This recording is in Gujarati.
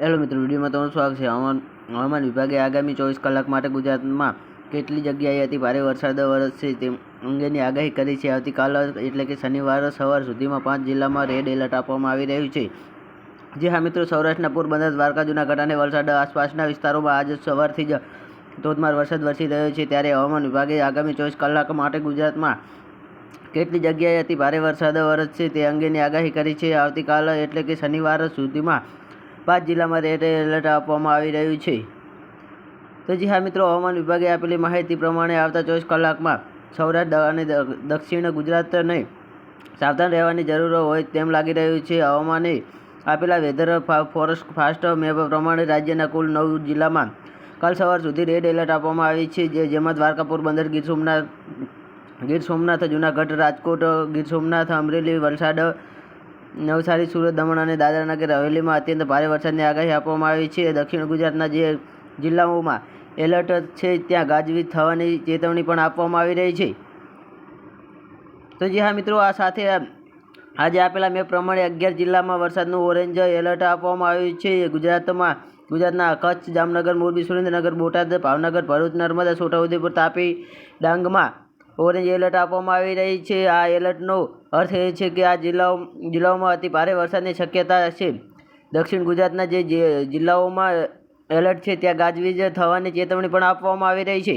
હેલો મિત્રો, વિડીયોમાં તમારું સ્વાગત છે. હવામાન હવામાન વિભાગે આગામી ચોવીસ કલાક માટે ગુજરાતમાં કેટલી જગ્યાએ અતિ ભારે વરસાદ વરસશે તે અંગેની આગાહી કરી છે. આવતીકાલ, એટલે કે શનિવાર સવાર સુધીમાં પાંચ જિલ્લામાં રેડ એલર્ટ આપવામાં આવી રહ્યું છે. જે હા મિત્રો, સૌરાષ્ટ્રના પોરબંદર, દ્વારકા, જૂનાગઢ અને વલસાડ આસપાસના વિસ્તારોમાં આજે સવારથી જ ધોધમાર વરસાદ વરસી રહ્યો છે. ત્યારે હવામાન વિભાગે આગામી ચોવીસ કલાક માટે ગુજરાતમાં કેટલી જગ્યાએ અતિ ભારે વરસાદ વરસશે તે અંગેની આગાહી કરી છે. આવતીકાલ, એટલે કે શનિવાર સુધીમાં પાંચ જિલ્લામાં રેડ એલર્ટ આપવામાં આવી રહ્યું છે. તો જી હા મિત્રો, હવામાન વિભાગે આપેલી માહિતી પ્રમાણે આવતા ચોવીસ કલાકમાં સૌરાષ્ટ્ર અને દક્ષિણ દક્ષિણ ગુજરાતને સાવધાન રહેવાની જરૂર હોય તેમ લાગી રહ્યું છે. હવામાને આપેલા વેધર ફોરેસ્ટ, ફાસ્ટ મેપ પ્રમાણે રાજ્યના કુલ નવ જિલ્લામાં કાલ સવાર સુધી રેડ એલર્ટ આપવામાં આવી છે, જે, જેમાં દ્વારકા પોરબંદર ગીર સોમનાથ ગીર સોમનાથ, જૂનાગઢ, રાજકોટ, ગીર સોમનાથ, અમરેલી, વલસાડ નવસારી, સુરત, દમણ અને દાદરાનગર હવેલીમાં અત્યંત ભારે વરસાદની આગાહી આપવામાં આવી છે. દક્ષિણ ગુજરાતના જે જિલ્લાઓમાં એલર્ટ છે, ત્યાં ગાજવીજ થવાની ચેતવણી પણ આપવામાં આવી રહી છે. તો જી હા મિત્રો, આ સાથે આજે આપેલા મેં પ્રમાણે અગિયાર જિલ્લામાં વરસાદનું ઓરેન્જ એલર્ટ આપવામાં આવ્યું છે. ગુજરાતમાં, ગુજરાતના કચ્છ, જામનગર, મોરબી, સુરેન્દ્રનગર, બોટાદ, ભાવનગર, ભરૂચ, નર્મદા, છોટાઉદેપુર, તાપી, ડાંગમાં ઓરેન્જ એલર્ટ આપવામાં આવી રહી છે. આ એલર્ટનો અર્થ એ છે કે આ જિલ્લાઓ, જિલ્લાઓમાં અતિ ભારે વરસાદની શક્યતા છે. દક્ષિણ ગુજરાતના જે જિલ્લાઓમાં એલર્ટ છે, ત્યાં ગાજવીજ થવાની ચેતવણી પણ આપવામાં આવી રહી છે.